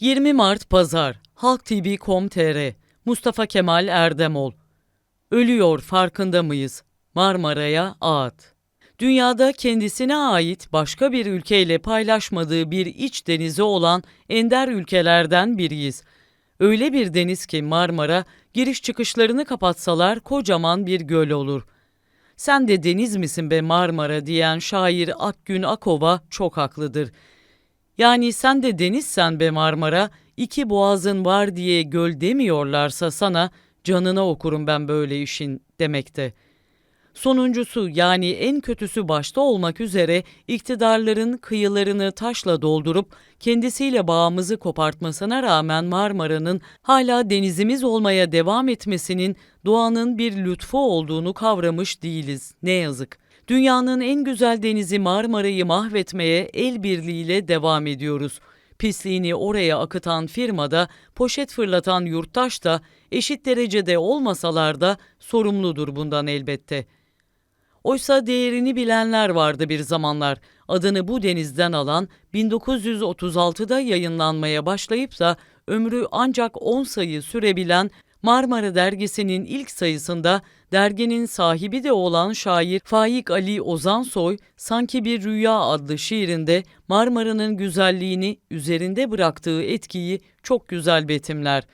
20 Mart Pazar Halk TV.com.tr Mustafa Kemal Erdemol Ölüyor farkında mıyız? Marmara'ya ağıt. Dünyada kendisine ait başka bir ülkeyle paylaşmadığı bir iç denizi olan ender ülkelerden biriyiz. Öyle bir deniz ki Marmara giriş çıkışlarını kapatsalar kocaman bir göl olur. Sen de deniz misin be Marmara diyen şair Akgün Akova çok haklıdır. Yani sen de denizsen be Marmara, iki boğazın var diye göl demiyorlarsa sana canına okurum ben böyle işin demekte. Sonuncusu yani en kötüsü başta olmak üzere iktidarların kıyılarını taşla doldurup kendisiyle bağımızı kopartmasına rağmen Marmara'nın hala denizimiz olmaya devam etmesinin doğanın bir lütfu olduğunu kavramış değiliz ne yazık. Dünyanın en güzel denizi Marmara'yı mahvetmeye el birliğiyle devam ediyoruz. Pisliğini oraya akıtan firmada, poşet fırlatan yurttaş da eşit derecede olmasalar da sorumludur bundan elbette. Oysa değerini bilenler vardı bir zamanlar. Adını bu denizden alan 1936'da yayınlanmaya başlayıp da ömrü ancak 10 sayı sürebilen Marmara dergisinin ilk sayısında derginin sahibi de olan şair Faik Ali Ozansoy sanki bir rüya adlı şiirinde Marmara'nın güzelliğini üzerinde bıraktığı etkiyi çok güzel betimler.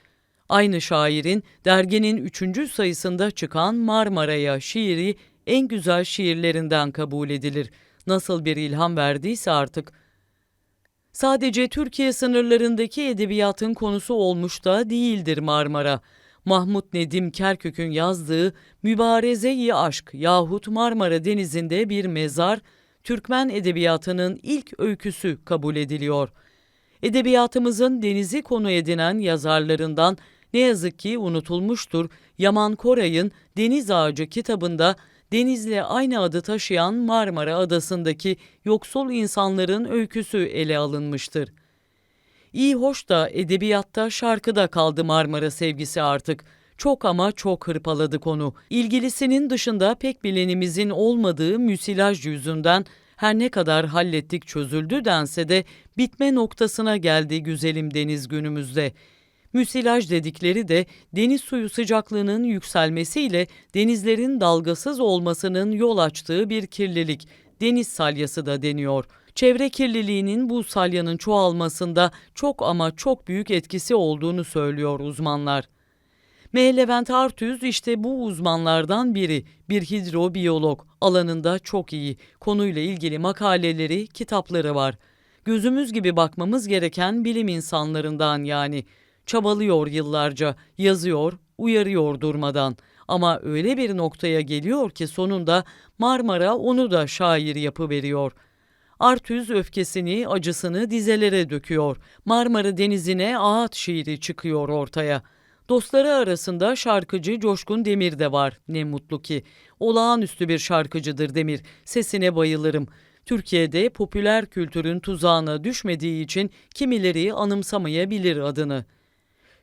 Aynı şairin derginin üçüncü sayısında çıkan Marmara'ya şiiri en güzel şiirlerinden kabul edilir. Nasıl bir ilham verdiyse artık. Sadece Türkiye sınırlarındaki edebiyatın konusu olmuş da değildir Marmara. Mahmut Nedim Kerkük'ün yazdığı Mübareze-i Aşk yahut Marmara Denizi'nde bir mezar, Türkmen edebiyatının ilk öyküsü kabul ediliyor. Edebiyatımızın denizi konu edinen yazarlarından ne yazık ki unutulmuştur Yaman Koray'ın Deniz Ağacı kitabında denizle aynı adı taşıyan Marmara Adası'ndaki yoksul insanların öyküsü ele alınmıştır. İyi hoş da edebiyatta şarkıda kaldı Marmara sevgisi artık. Çok ama çok hırpaladı konu. İlgilisinin dışında pek bilenimizin olmadığı müsilaj yüzünden her ne kadar hallettik çözüldü dense de bitme noktasına geldi güzelim deniz günümüzde. Müsilaj dedikleri de deniz suyu sıcaklığının yükselmesiyle denizlerin dalgasız olmasının yol açtığı bir kirlilik, deniz salyası da deniyor. Çevre kirliliğinin bu salyanın çoğalmasında çok ama çok büyük etkisi olduğunu söylüyor uzmanlar. M. Levent Artüz işte bu uzmanlardan biri, bir hidrobiyolog, alanında çok iyi, konuyla ilgili makaleleri, kitapları var. Gözümüz gibi bakmamız gereken bilim insanlarından yani. Çabalıyor yıllarca, yazıyor, uyarıyor durmadan. Ama öyle bir noktaya geliyor ki sonunda Marmara onu da şair yapı veriyor. Artüz öfkesini, acısını dizelere döküyor. Marmara Denizi'ne ağıt şiiri çıkıyor ortaya. Dostları arasında şarkıcı Coşkun Demir de var. Ne mutlu ki. Olağanüstü bir şarkıcıdır Demir. Sesine bayılırım. Türkiye'de popüler kültürün tuzağına düşmediği için kimileri anımsamayabilir adını.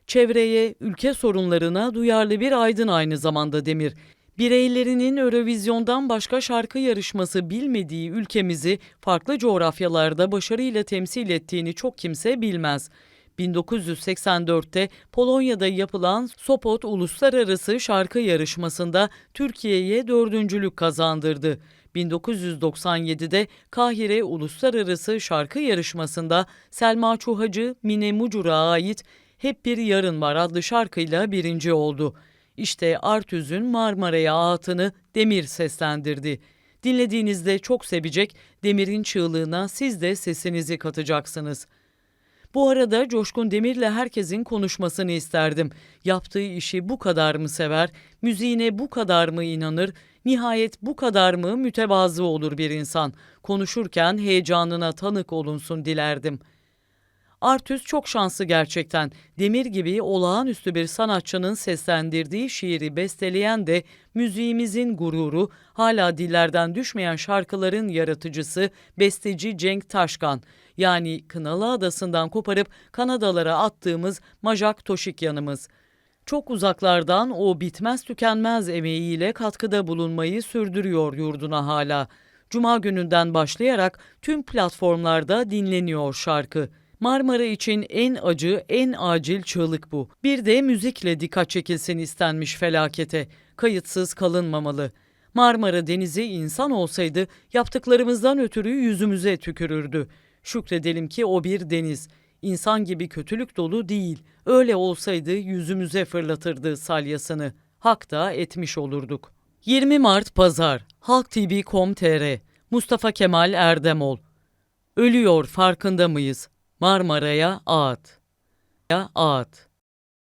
Çevreye, ülke sorunlarına duyarlı bir aydın aynı zamanda Demir. Bireylerinin Eurovizyon'dan başka şarkı yarışması bilmediği ülkemizi farklı coğrafyalarda başarıyla temsil ettiğini çok kimse bilmez. 1984'te Polonya'da yapılan Sopot Uluslararası Şarkı Yarışması'nda Türkiye'ye dördüncülük kazandırdı. 1997'de Kahire Uluslararası Şarkı Yarışması'nda Selma Çuhacı, Mine Mucur'a ait hep Bir Yarın Var adlı şarkıyla birinci oldu. İşte Artüz'ün Marmara'ya ağıtını Demir seslendirdi. Dinlediğinizde çok sevecek Demir'in çığlığına siz de sesinizi katacaksınız. Bu arada Coşkun Demir'le herkesin konuşmasını isterdim. Yaptığı işi bu kadar mı sever, müziğine bu kadar mı inanır, nihayet bu kadar mı mütevazı olur bir insan? Konuşurken heyecanına tanık olunsun dilerdim.'' Artüs çok şanslı gerçekten. Demir gibi olağanüstü bir sanatçının seslendirdiği şiiri besteleyen de müziğimizin gururu, hala dillerden düşmeyen şarkıların yaratıcısı, besteci Cenk Taşkan. Yani Kınalı Adası'ndan koparıp Kanadalara attığımız Majak Toşikyan'ımız. Çok uzaklardan o bitmez tükenmez emeğiyle katkıda bulunmayı sürdürüyor yurduna hala. Cuma gününden başlayarak tüm platformlarda dinleniyor şarkı. Marmara için en acı, en acil çığlık bu. Bir de müzikle dikkat çekilsin istenmiş felakete. Kayıtsız kalınmamalı. Marmara Denizi insan olsaydı yaptıklarımızdan ötürü yüzümüze tükürürdü. Şükredelim ki o bir deniz. İnsan gibi kötülük dolu değil. Öyle olsaydı yüzümüze fırlatırdı salyasını. Hak da etmiş olurduk. 20 Mart Pazar halktv.com.tr Mustafa Kemal Erdemol Ölüyor farkında mıyız? Marmara'ya at. Ya at.